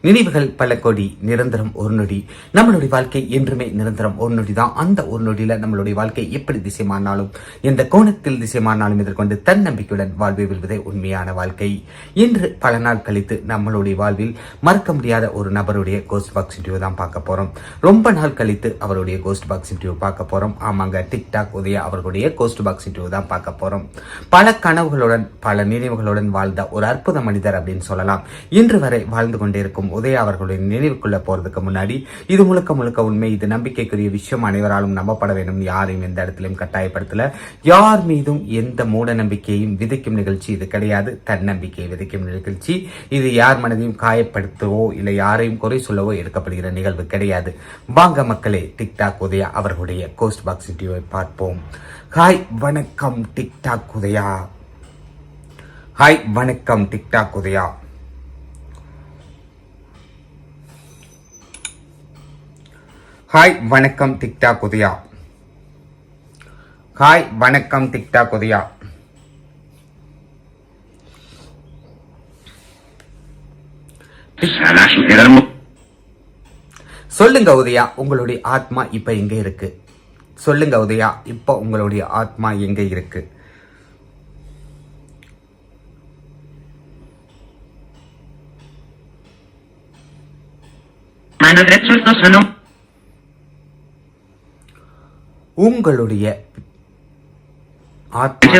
நினைவுகள் பல கோடி நிரந்தரம் ஒரு நொடி. நம்மளுடைய வாழ்க்கை என்றுமே நிரந்தரம் ஒரு நொடி தான் அந்த ஒரு நொடியில நம்மளுடைய வாழ்க்கை எப்படி திசைமானாலும் எந்த கோணத்தில் திசைமானாலும் எதிர்கொண்டு தன்னம்பிக்கையுடன் வாழ்வை வெல்வதே உண்மையான வாழ்க்கை. இன்று பல நாள் கழித்து நம்மளுடைய வாழ்வில் மறக்க முடியாத ஒரு நபருடைய கோஸ்ட் பாக்ஸ் இன்டர்வியூ தான் பார்க்க போறோம். ரொம்ப நாள் கழித்து அவருடைய கோஸ்ட் பாக்ஸ் இன்டர்வியூ பார்க்க போறோம். ஆமாங்க டிக்டாக் உதய அவர்களுடைய கோஸ்ட் பாக்ஸ் இன்டர்வியூ தான் பார்க்க போறோம். பல கனவுகளுடன் பல நினைவுகளுடன் வாழ்ந்த ஒரு அற்புத மனிதர் அப்படின்னு சொல்லலாம். இன்று வரை வாழ்ந்து கொண்டிருக்கும் உதயா அவர்களுடைய நினைவுக்குள்ள போறதுக்கு முன்னாடி இது முழுக்க முழுக்க உண்மை இது நம்பிக்கைக்குரிய விஷயம் அனைவராலும் நம்பப்பட வேண்டும் யாரையும் எந்த இடத்திலும் கட்டாயப்படுத்தல. யார் மீதும் எந்த மூட நம்பிக்கையும் விதைக்கும் நிகழ்ச்சி இது கிடையாது. தன்னம்பிக்கையை விதைக்கும் நிகழ்ச்சி. இது யார் மனதையும் காயப்படுத்தவோ இல்லை யாரையும் குறை சொல்லவோ எடுக்கப்படுகிற நிகழ்வு கிடையாது. வாங்க மக்களே டிக்டாக் உதயா அவர்களுடைய கோஸ்ட் பாக்ஸ் டிவியை பார்ப்போம். ஹாய் வணக்கம் டிக்டாக் உதயா. ஹாய் வணக்கம் டிக்டாக் உதயா. ஹாய் வணக்கம் திக்டா உதயா ஹாய் வணக்கம் திக்டா உதயா சொல்லுங்க உதயா உங்களுடைய ஆத்மா இப்ப எங்க இருக்கு? சொல்லுங்க உதயா இப்ப உங்களுடைய ஆத்மா எங்க இருக்கு? Mano derecho. உங்களுடைய ஆத்மா.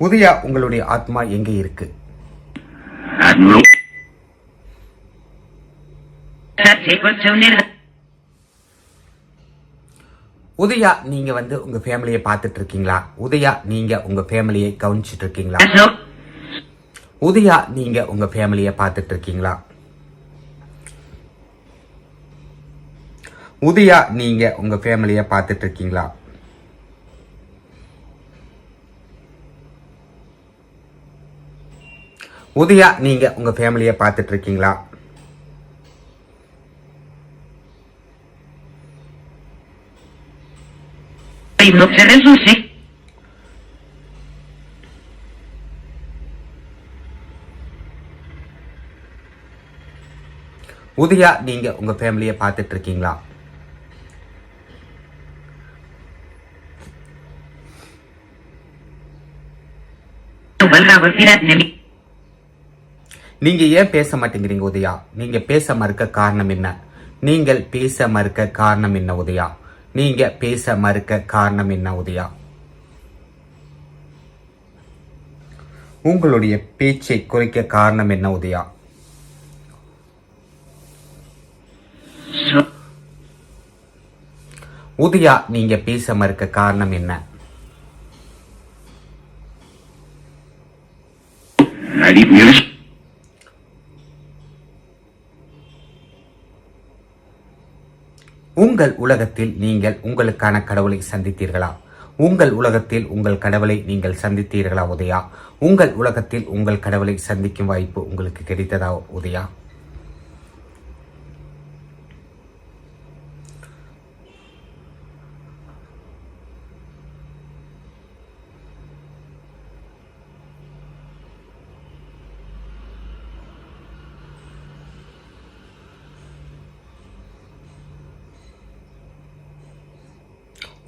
உதயா உங்களுடைய ஆத்மா எங்க இருக்கு. உதயா நீங்க வந்து உங்க ஃபேமிலியை பார்த்துட்டு இருக்கீங்களா உதயா நீங்க உங்க ஃபேமிலியை கவனிச்சிட்டு இருக்கீங்களா. உதயா நீங்க உங்க ஃபேமிலியை பார்த்துட்டு இருக்கீங்களா உதயா நீங்க உங்க ஃபேமிலியை பார்த்துட்டு இருக்கீங்களா உதயா நீங்க உங்க ஃபேமிலியை பார்த்துட்டு இருக்கீங்களா உதயா நீங்க உங்க ஃபேமிலியை பார்த்துட்டு நீங்க ஏன் பேச மாட்டேங்கிறீங்க உதயா? நீங்க பேச மறுக்க காரணம் என்ன? நீங்கள் பேச மறுக்க காரணம் என்ன உதயா? நீங்க பேச மறுக்க காரணம் என்ன உதயா? உங்களுடைய பேச்சை குறைக்க காரணம் என்ன உதயா. உதயா நீங்க பேச மறுக்க காரணம் என்ன? Alivio. உங்கள் உலகத்தில் நீங்கள் உங்களுக்கான கடவுளை சந்தித்தீர்களா? உங்கள் உலகத்தில் உங்கள் கடவுளை நீங்கள் சந்தித்தீர்களா உதயா? உங்கள் உலகத்தில் உங்கள் கடவுளை சந்திக்கும் வாய்ப்பு உங்களுக்கு கிடைத்ததா உதயா?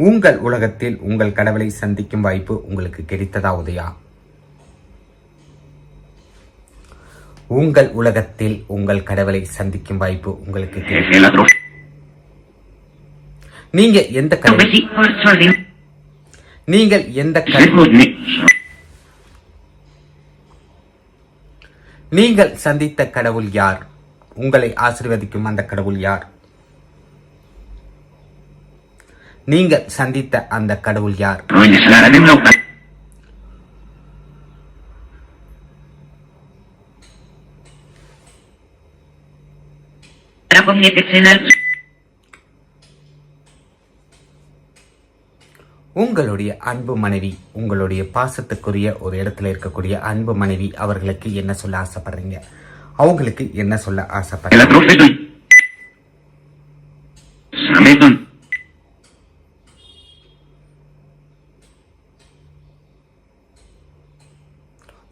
உங்கள் உலகத்தில் உங்கள் கடவுளை சந்திக்கும் வாய்ப்பு உங்களுக்கு கிடைத்ததா உதயா உங்கள் உலகத்தில் உங்கள் கடவுளை சந்திக்கும் வாய்ப்பு உங்களுக்கு. நீங்க எந்த கடவுள். நீங்கள் எந்த கடவுள் நீங்கள் சந்தித்த கடவுள் யார் உங்களை ஆசீர்வதிக்கும் அந்த கடவுள் யார் நீங்கள் சந்தித்த அந்த கடவுள் யார்? உங்களுடைய அன்பு மனைவி உங்களுடைய பாசத்துக்குரிய ஒரு இடத்துல இருக்கக்கூடிய அன்பு மனைவி அவர்களுக்கு என்ன சொல்ல ஆசைப்படுறீங்க? அவங்களுக்கு என்ன சொல்ல ஆசைப்படுறீங்க?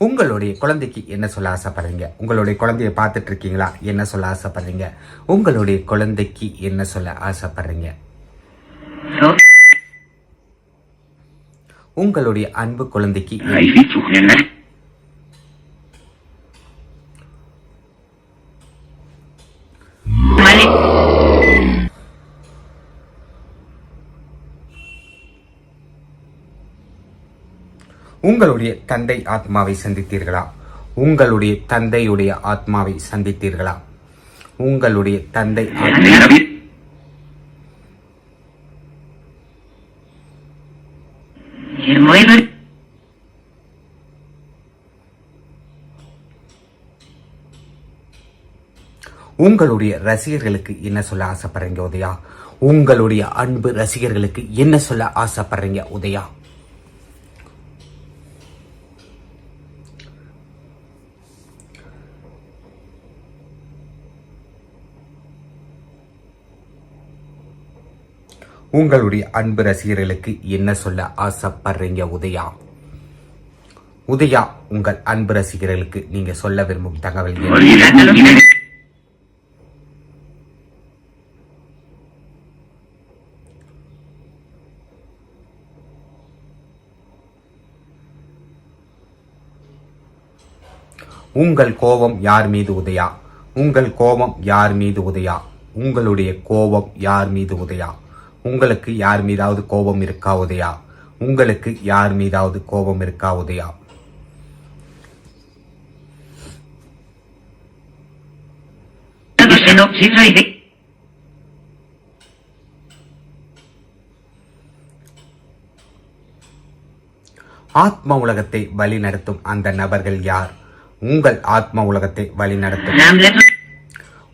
உங்களுடைய குழந்தைக்கு என்ன சொல்ல ஆசைப்படுறீங்க? உங்களுடைய குழந்தைய பார்த்துட்டு இருக்கீங்களா என்ன சொல்ல ஆசைப்படுறீங்க? உங்களுடைய குழந்தைக்கு என்ன சொல்ல ஆசைப்படுறீங்க? உங்களுடைய அன்பு குழந்தைக்கு உங்களுடைய தந்தை ஆத்மாவை சந்தித்தீர்களா? உங்களுடைய தந்தையுடைய ஆத்மாவை சந்தித்தீர்களா? உங்களுடைய தந்தை. உங்களுடைய ரசிகர்களுக்கு என்ன சொல்ல ஆசைப்படுறீங்க உதயா? உங்களுடைய அன்பு ரசிகர்களுக்கு என்ன சொல்ல ஆசைப்படுறீங்க உதயா? உங்களுடைய அன்பு ரசிகர்களுக்கு என்ன சொல்ல ஆசைப்படுறீங்க உதயா? உதயா உங்கள் அன்பு ரசிகர்களுக்கு நீங்க சொல்ல விரும்பும் தகவல் உங்கள் கோபம் யார் மீது உதயா? உங்கள் கோபம் யார் மீது உதயா? உங்களுடைய கோபம் யார் மீது உதயா? உங்களுக்கு யார் மீதாவது கோபம் இருக்கா உதயா உங்களுக்கு யார் மீதாவது கோபம் இருக்கா உதயா. ஆத்ம உலகத்தை வழிநடத்தும் அந்த நபர்கள் யார் உங்கள் ஆத்ம உலகத்தை வழிநடத்தும் Hamlet.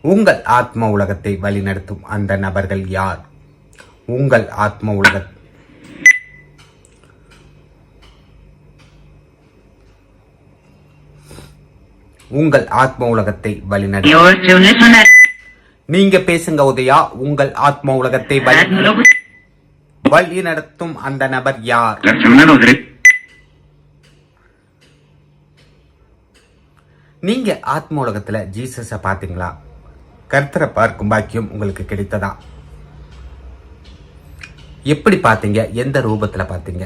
உங்கள் ஆத்ம உலகத்தை வழிநடத்தும் அந்த நபர்கள் யார் உங்கள் ஆத்ம உலக உங்கள் ஆத்ம உலகத்தை una. நீங்க பேசுங்க உதயா உங்கள் ஆத்ம உலகத்தை வழி நடத்தும் அந்த நபர் யார். நீங்க ஆத்ம உலகத்துல ஜீசஸ பாத்தீங்களா கர்த்தரை பார்க்கும் பாக்கியம் உங்களுக்கு கிடைத்ததா? எப்படி பார்த்தீங்க? எந்த ரூபத்தில் பார்த்தீங்க?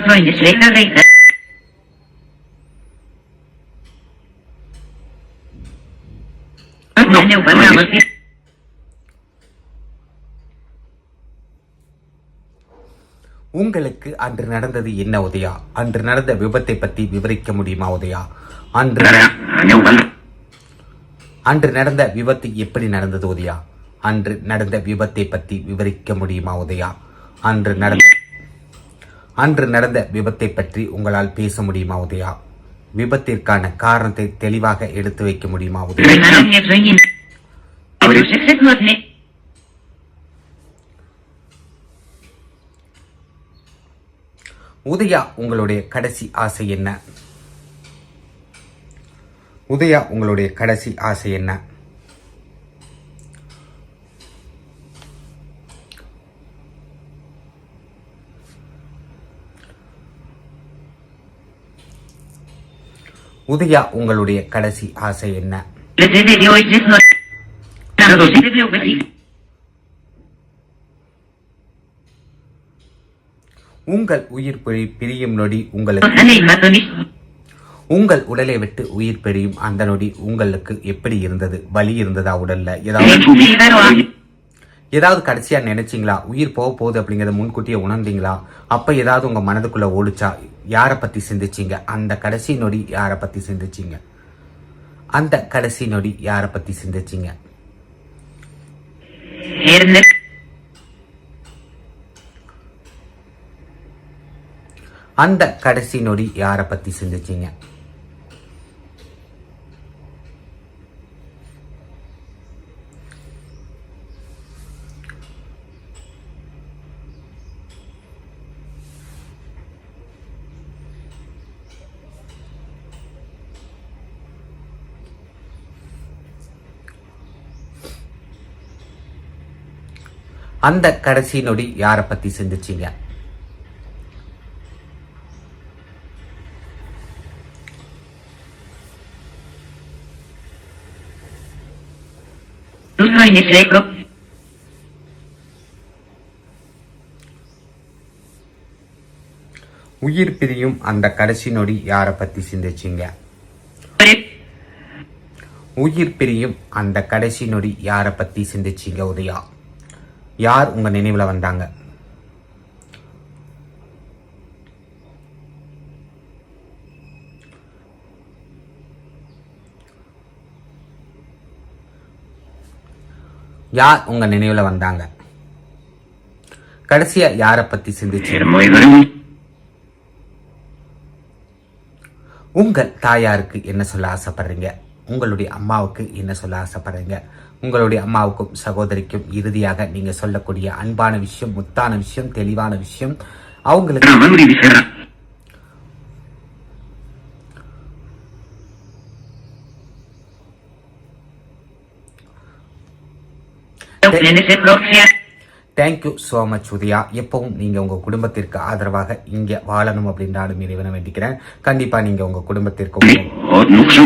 Soy de Selena Reina. No, no, vamos. உங்களுக்கு அன்று நடந்தது என்ன உதயா அன்று நடந்த விபத்தை பத்தி விவரிக்க முடியுமா உதயா அன்று. அன்று நடந்த விபத்து எப்படி நடந்தது உதயா அன்று நடந்த விபத்தை பத்தி விவரிக்க முடியுமா உதயா அன்று நடந்த அன்று நடந்த விபத்தை பற்றி உங்களால் பேச முடியுமா உதயா? விபத்திற்கான காரணத்தை தெளிவாக எடுத்து வைக்க முடியுமா உதயா. உதயா உங்களுடைய கடைசி ஆசை என்ன? உதயா உங்களுடைய கடைசி ஆசை என்ன? உதயா உங்களுடைய கடைசி ஆசை என்ன? உங்கள் உயிர் பிரியும் நொடி உங்களுக்கு உங்கள் உடலை விட்டு உயிர் பிரியும் அந்த நொடி உங்களுக்கு எப்படி இருந்தது? வலி இருந்ததா உடல்ல? ஏதாவது ஏதாவது கடைசியா நினைச்சீங்களா? உயிர் போக போகுது அப்படிங்கறத முன்கூட்டியே உணர்ந்தீங்களா? அப்ப ஏதாவது உங்க மனதுக்குள்ள ஓடுச்சா யாரை பத்தி சிந்திச்சீங்க? அந்த கடைசி நொடி யாரை பத்தி சிந்திச்சீங்க? அந்த கடைசி நொடி யாரை பத்தி சிந்திச்சீங்க. அந்த கடைசி நொடி யாரை பத்தி சிந்திச்சீங்க? அந்த கடைசி நொடி யாரை பத்தி சிந்திச்சீங்க. உயிர் பிரியும் அந்த கடைசி நொடி யாரை பத்தி சிந்திச்சீங்க உயிர் பிரியும் அந்த கடைசி நொடி யாரை பத்தி சிந்திச்சீங்க உதயா? யார் உங்க நினைவுல வந்தாங்க? யார் உங்க நினைவுல வந்தாங்க? கடைசியா யாரை பத்தி bueno. உங்கள் தாயாருக்கு என்ன சொல்ல ஆசைப்படுறீங்க? உங்களுடைய அம்மாவுக்கு என்ன சொல்ல ஆசைப்படுறீங்க உங்களுடைய அம்மாவுக்கும் சகோதரிக்கும் இறுதியாக நீங்க சொல்லக்கூடிய அன்பான விஷயம் முத்தான விஷயம் தெளிவான விஷயம் அவங்களுக்கு. தேங்க்யூ ஸோ மச் உதயா எப்பவும் நீங்க உங்க குடும்பத்திற்கு ஆதரவாக இங்க வாழணும் அப்படின்னு நானும் இறைவனை வேண்டிக்கிறேன் கண்டிப்பா நீங்க உங்க குடும்பத்திற்கும் O mucho.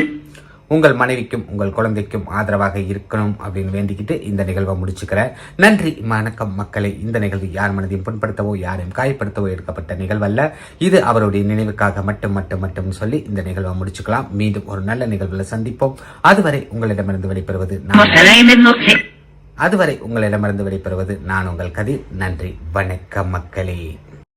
உங்கள் மனைவிக்கும் உங்கள் குழந்தைக்கும் ஆதரவாக இருக்கணும் அப்படின்னு வேண்டிக்கிட்டு இந்த நிகழ்வை முடிச்சுக்கிறேன். நன்றி வணக்கம் மக்களை. இந்த நிகழ்வு யார் மனதையும் புண்படுத்தவோ யாரையும் காயப்படுத்தவோ எடுக்கப்பட்ட நிகழ்வல்ல. இது அவருடைய நினைவுக்காக மட்டும் மட்டும் மட்டும் சொல்லி இந்த நிகழ்வை முடிச்சுக்கலாம். மீண்டும் ஒரு நல்ல நிகழ்வில் சந்திப்போம். அதுவரை உங்களிடமிருந்து வெளிப்பெறுவது நான் அதுவரை உங்களிடமிருந்து வெளிப்பெறுவது நான் உங்கள் கதிர். நன்றி வணக்கம் மக்களே.